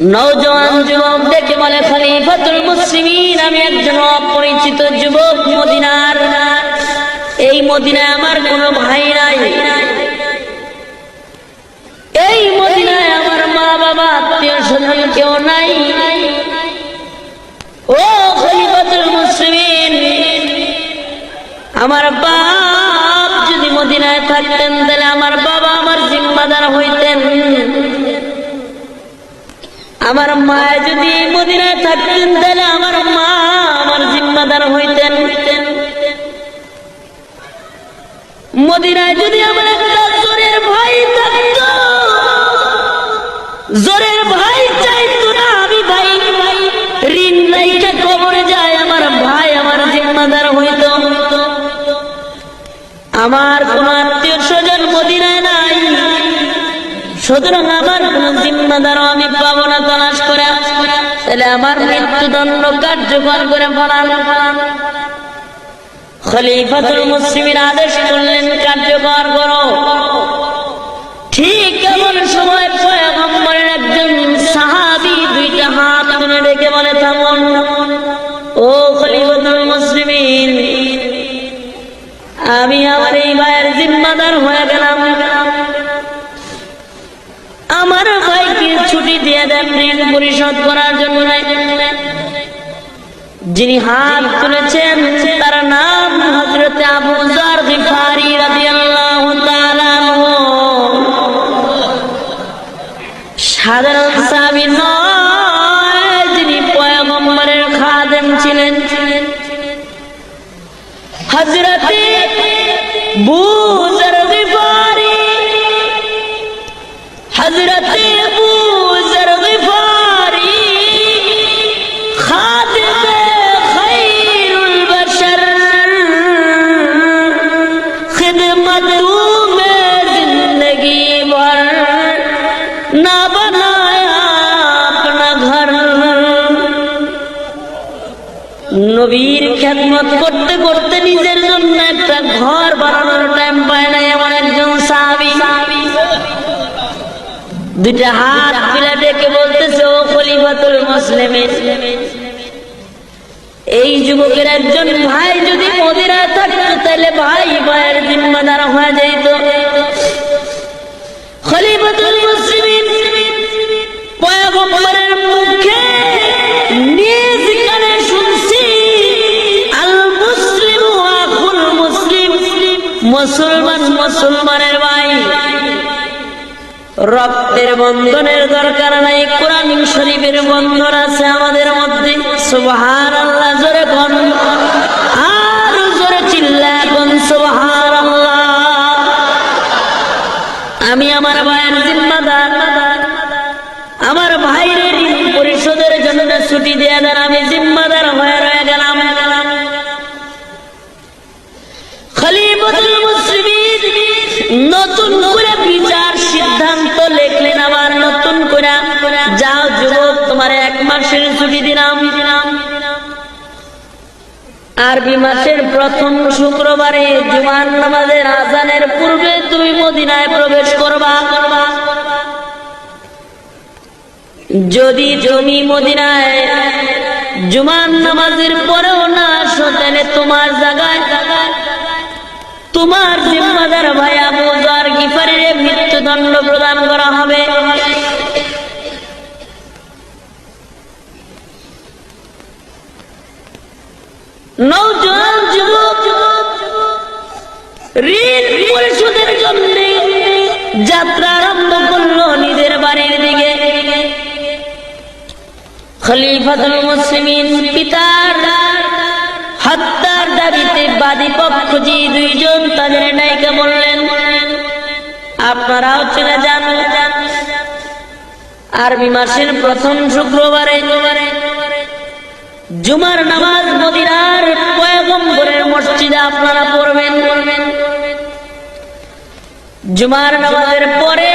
নৌজওয়ান যুবক দেখে বলে, খলিফাতুল মুসলিমিন, আমি একজন অপরিচিত যুবক মদিনার। এই মদিনায় আমার কোনো ভাই নাই। এই মদিনায় আমার মা বাবা, আত্মীয় স্বজন কেউ নাই। ও খলিফাতুল মুসলিমিন, আমার বাপ যদি মদিনায় থাকতেন, তাহলে আমার বাবা আমার জিম্মাদার হইতেন। আমার মা যদি মদিনায় থাকতেন, তাহলে আমার মা আমার জিম্মাদার হইতেন। মদিনায় যদি আমার একটা জোরের ভাই থাকতো, জোরের ভাই চাইতো না আমি ভাই। ঋণ লাইকা কবরে যায়, আমার ভাই আমার জিম্মাদার হইত। আমার কোন সুতরাং আমার কোন জিম্মাদার আমি পাবো না তলাশ করে। তাহলে আমার মৃত্যুদণ্ড কার্যকর করে ফলান। খলিফাতুল মুসলিমের আদেশ করলেন, কার্যকর করো। ঠিক পরিশোধ করার জন্য যিনি হাত তুলেছেন, তার নাম হজরত আবু জার গিফারি রাদিয়াল্লাহু তাআলা। সাধারণ সাহাবী নয়, যিনি পয়গম্বরের খাদেম ছিলেন হজরতে বুজর নবীর খেদমত করতে করতে নিজের জন্য একটা ঘর বানানোর টাইম পায় না এমন একজন সাহাবি। দুইটা হাত মিলা ডেকে বলতেছে, ও খলিফাতুল মুসলিমিন, এই যুবকের একজন ভাই যদি মদিনায় থাকতো, তাহলে ভাই ভাইয়ের জিম্মাদার হয়ে যেত। খলিফাতুল মুসলিমিন পয়গম্বরের মুখে নিজ মুসলমান মুসলমানের ভাই। রক্তের বন্ধনের দরকার নাই, কোরআন শরীফের বন্ধন আছে আমাদের মধ্যে। সুবহান আল্লাহ জোরে কোন। আর জোরে চিল্লা কোন সুবহান আল্লাহ আমি আমার ভাইয়ের জিম্মাদার। আমার ভাইয়ের পরিশোধের জন্য ছুটি দিয়ে দেন, আমি যাও যুবক, তোমার এক মাসের ছুটি দিলাম। আরবি মাসের প্রথম শুক্রবারে জুমার নামাজের আজানের পূর্বে তুমি মদিনায় প্রবেশ করবা। যদি জমি মদিনায় জুমার নামাজের পরেও না আসো, তাহলে তোমার জায়গায় তোমার জিম্মাদার ভাই আবু জার গিফারিরে মৃত্যুদণ্ড প্রদান করা হবে। নৌজন যুবক, ঋণ পরিশোধের জন্য যাত্রা আরম্ভ করল নিজের বাড়ির দিকে। খলিফাতুল মুসলিমিন পিতার হত্যার দাবিতে বাদী পক্ষ যে দুইজন তাদের নায়িকা বললেন, আপনারাও চলে যান। আরবি মাসের প্রথম শুক্রবারে জুমার নামাজ মদিনার পয়গম্বরের মসজিদে আপনারা পড়বেন। জুমার নামাজের পরে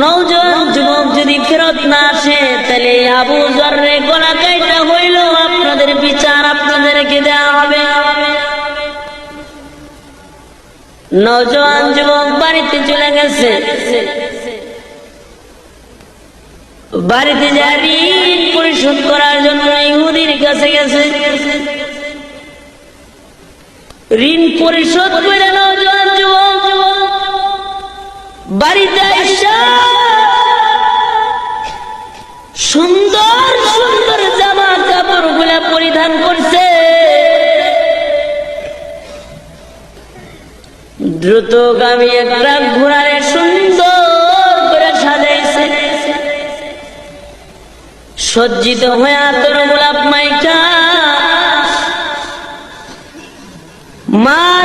নৌজন যুবক যদি ফেরত না আসে, তাহলে আবু জর্রে গলা কাইটা হইল, আপনাদের বিচার আপনাদেরকে দেওয়া হবে। নজন যুবক বাড়িতে চলে গেছে। বাড়িতে যা ঋণ পরিশোধ করার জন্য ইহুদির কাছে গেছে। ঋণ পরিশোধ করে বাড়িতে সুন্দর সুন্দর জামা কাপড়গুলা পরিধান করছে দ্রুতগামী একটা ঘোড়ারে সুন্দর সজ্জিত হয়ে তোর গোলাপ মাইকা। মার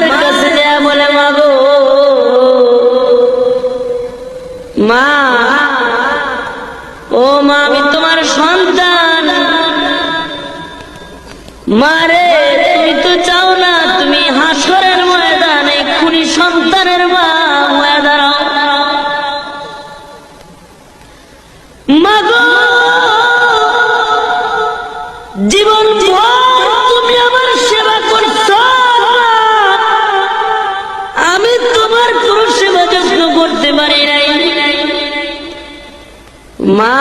মা,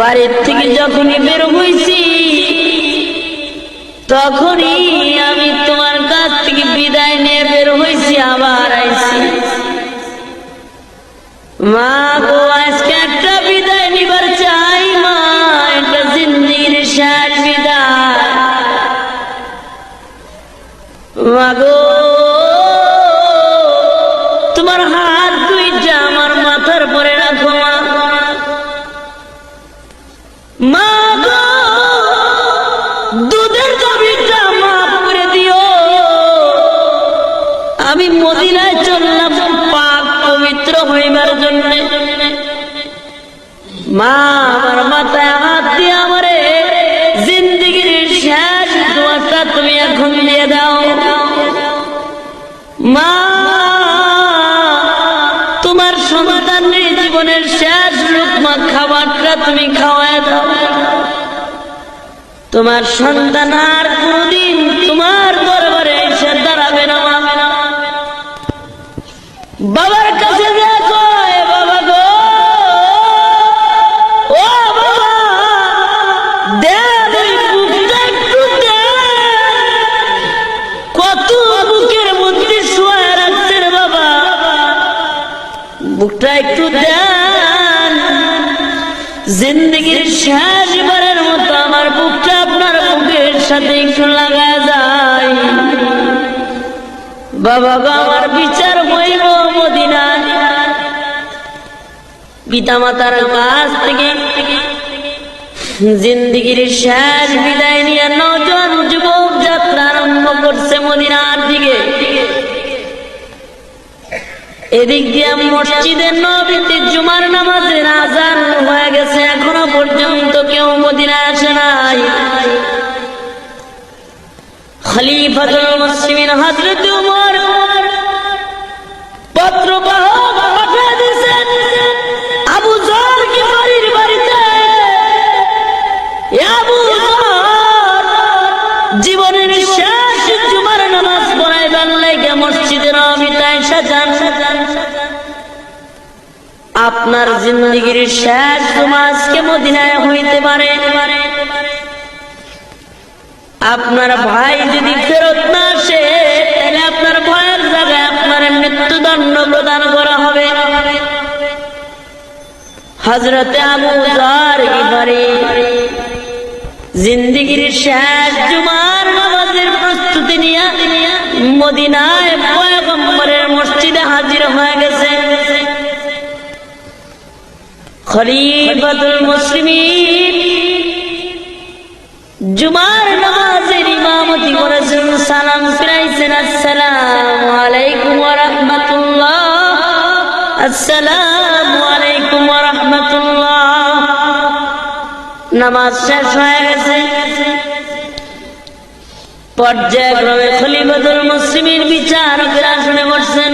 বাড়ির থেকে যখনই বের হয়েছি তখনই আমি তোমার কাছ থেকে বিদায় নিয়ে বের হয়েছি আবার আইছি। মা তোমার সন্তান আর কোনদিন তোমার দরবারে এসে দাঁড়াবে না বাবার কাছে। কত বুকের মধ্যে শোয়া রাখছে রে বাবা। বুকটা একটু জিন্দগির শেষ বারের মতো আমার বুকটা সাথে একটু লাগা যায়। বাবা গো, আমার বিচার মদিনায়। পিতা মাতার কাছ থেকে জিন্দগির শেষ বিদায় নিয়ে নজন যুবক যাত্রা আরম্ভ করছে মদিনার দিকে। এদিক দিয়ে মসজিদের নবীতে জুমার নামাজের আজান হয়ে গেছে, এখনও পর্যন্ত খলিফাতুল মুসলিমিন হযরত উমর। পত্র আবু জীবনের নামাজ মসজিদের সাজান আপনার জিন্দগির শেষ জুমাজকে মদিনায় হইতে পারে। আপনার ভাই যদি ফেরত না আসে, তাহলে আপনার ভয়ের জায়গায় আপনার মৃত্যুদণ্ড প্রদান করা হবে। হজরতে আবু জার গিফারি জিন্দিগির শেষ জুমার নামাজের প্রস্তুতি নিয়ে মদিনায় পয়গম্বরের মসজিদে হাজির হয়ে গেছে। খলিফাতুল মুসলিমিন জুমার ইমামতি করেছেন সালাম ফিরাইছেন, আসসালামু আলাইকুম রাহমাতুল্লাহ। আসসালামু আলাইকুম রাহমাতুল্লাহ। নামাজ শেষ হয়ে গেছে। পর্যায়ক্রমে খলিফাতুল মুসলিমের বিচারকের আসনে বসছেন।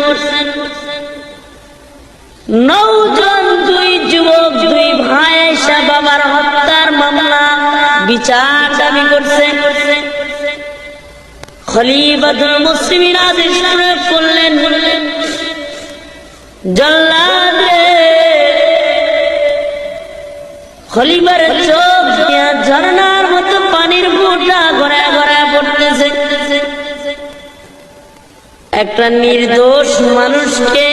নৌজন দুই যুবক, দুই ভাই বাবার হত্যার মামলা, বিচার দাবি করছে। খলিফাতুল মতো পানির ফুটা গড়ায় গড়ায় পড়তেছে। একটা নির্দোষ মানুষকে,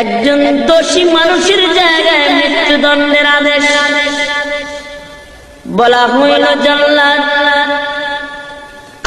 একজন দোষী মানুষের জায়গায় মৃত্যুদণ্ডের আদেশ বলা হইল জল্লাদ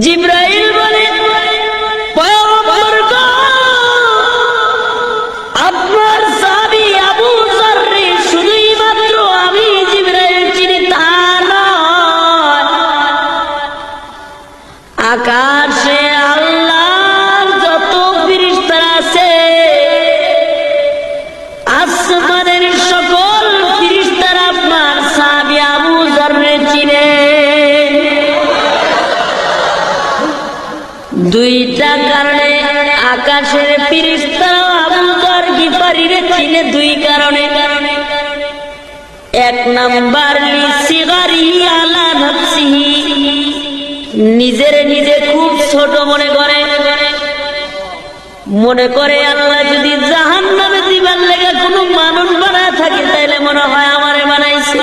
জিব্রাইল বলে আকাশের গিফারিরে চিনে দুই কারণে। এক নাম্বার নিজের নিজে খুব ছোট মনে করে। মনে করে আল্লাহ যদি জাহান নামে দিবার লেগে কোনো মানুষ বানায় থাকে, তাইলে মনে হয় আমারে বানাইছে।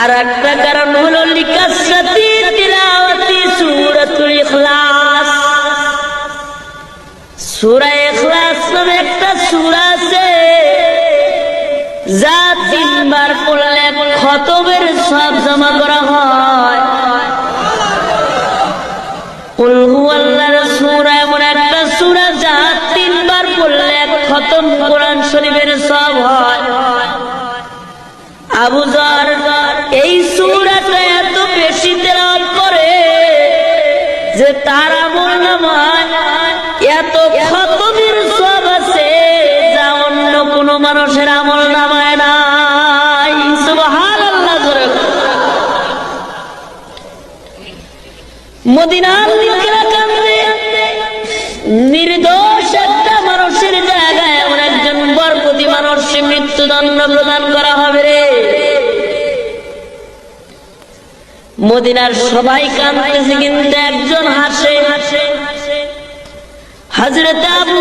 আর একটা কারণ হলো লিকাসাতি ইখলাস। সূরা ইখলাস নামে একটা সূরা আছে। যা তিনবার পড়লে খতমের সব জমা করা হয়। এমন একটা সূরা যা তিনবার পড়লে খতম কোরআন শরীফের সব হয়। আবু মানুষের আমল নামায় নাই। মদিনার লোকেরা কান্দে। নির্দোষ একটা মানুষের জায়গায় এমন একজন মৃত্যুদণ্ড প্রদান করা হবে রে। মদিনার সবাই কাঁদতেছে, কিন্তু একজন হাসে। হাসে। হজরত আবু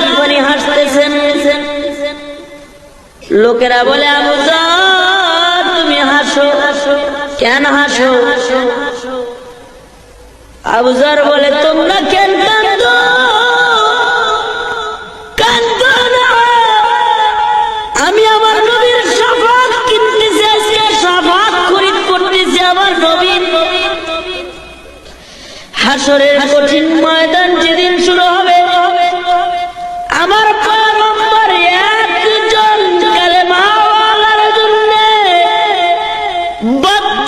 জীবনী হাসতেছেন লোকেরা বলে, আবু তুমি হাসো। কেন হাসো? আবুজার বলে, তোমরা কেন আমি আমার নবীর আমার নবীর। হাসরের কঠিন ময়দান যেদিন শুরু হবে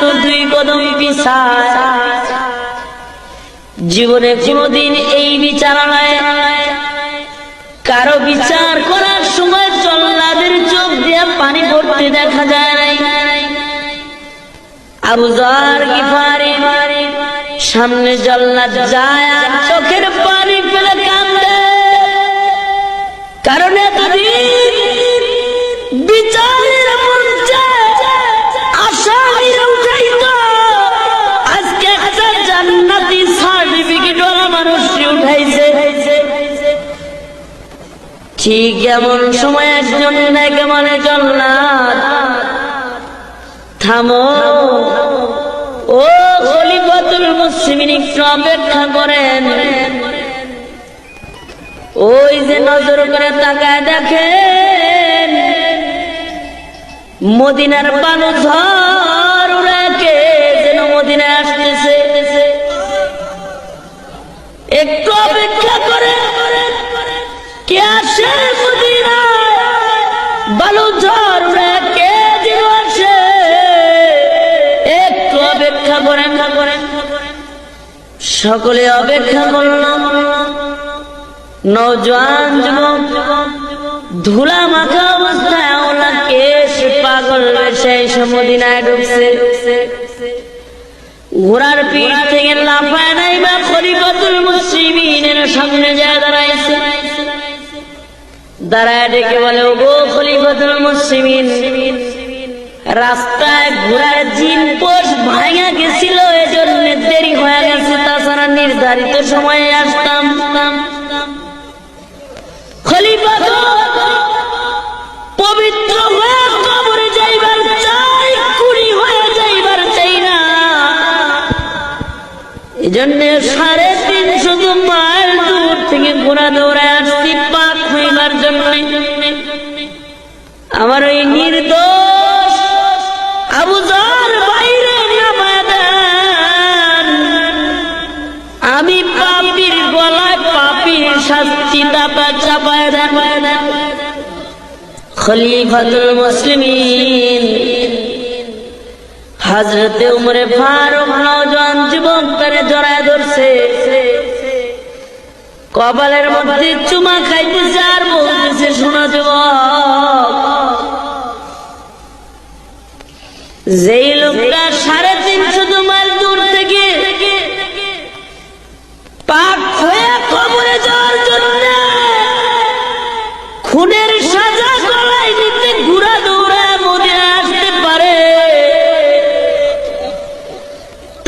তো দুই জীবনে কোনোদিন এই বিচারণায় কারও বিচার করার সময় জল্লাদের চোখ দিয়ে পানি পড়তে দেখা যায় নাই। আবু সামনে জল্লাদ যায় চোখের এমন সময় একজন নায়িকা মানে জল্লাদ থামো। ও খলিফাতুল মুসলিমিন একটু অপেক্ষা করেন। ওই যে নজর করে তাকায় দেখেন, মদিনার বালু ঝড় উড়াকে যেন মদিনায় আসতেছে। একটু অপেক্ষা করে কে আসে? সকলে অপেক্ষা করলাম। নৌজওয়ান যুবক ধুলা মাখা অবস্থায় ওলা কেশ পাগল সেই সমদিনায় ঢুকছে। ঘোড়ার পিঠ থেকে লাফায় নাই বা খলিফাতুল মুসলিমিনের সামনে যায় দাঁড়াইছে। দাঁড়ায় ডেকে বলে ও গো খলিফাতুল মুসলিমিন রাস্তায় ঘোড়ার জিন পোষ ভাঙা গেছিল, এজন্য দেরি হয়ে গেছে। তাছাড়া নির্ধারিত সময়ে আসতাম। খলিফা পবিত্র হয়ে যাইবার চাই কুড়ি হয়ে যাইবার চাই না। এজন্য সাড়ে তিনশো মাইল দূর থেকে ঘোড়া দৌড়ে আসছি, পাক হইবার জন্য। আমার ওই নির্দোষ শাস্তি দাপা চাপায় দেন খলিফাতুল মুসলিমিন। উমরে ফারুক নওজোয়ান জড়ায় ধরছে। কপালের মধ্যে চুমা খাইতেছে আর বলতেছে, শোনা যুবক, যেই লোকটা সাড়ে তিনশো মাইল দূর থেকে পাক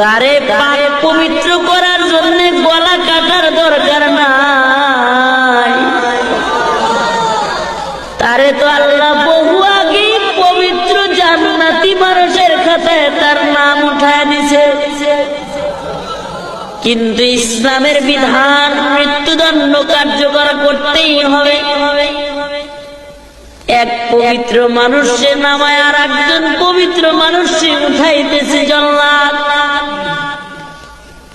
তারে পাক পবিত্র করার জন্য গলা কাটার দরকার নাই। তারে তো আল্লাহ বহু আগে পবিত্র জান্নাতি মানুষের খাতায় তার নাম উঠায় দিছে। কিন্তু ইসলামের বিধান মৃত্যুদণ্ড কার্যকর করতেই হবে। এক পবিত্র মানুষে নামায় আর একজন পবিত্র মানুষে উঠাইতেছে জল্লাদ।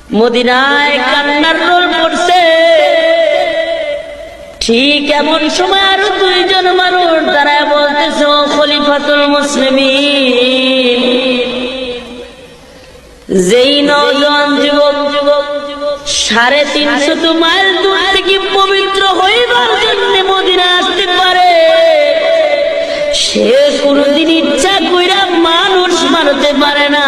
মদিনায় কান্নার রোল ঠিক এমন সময় আরও দুইজন মানুষ তারা বলতেছে, ও খলিফাতুল মুসলিমিন, যেই নজন যুবক যুবক সাড়ে তিনশো তো মাইল দূর পবিত্র হইবার জন্য মদিনা আসতে পারে, সে কোনদিন ইচ্ছা কইরা মানুষ মারতে পারে না।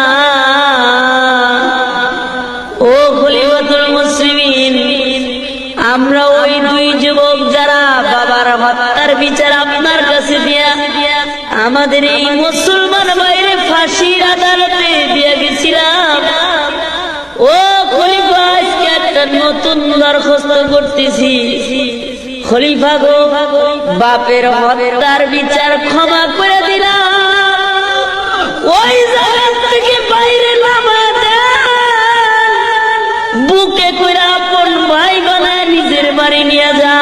ও খলিফাতুল মুসলিমিন, আমরা ওই দুই যুবক যারা বাবার হত্যার বিচার আপনার কাছে দিয়া আমাদের এই মুসলমান বাইরে ফাঁসির আদালতে দিয়ে গেছিলাম। ও খলিফা, আজকে একটা নতুন দরখাস্ত করতেছি। খলিফা গো, বাপের হত্যার বিচার ক্ষমা করে দিলাম। ওই জায়গা নিজের বাড়ি নিয়ে যা।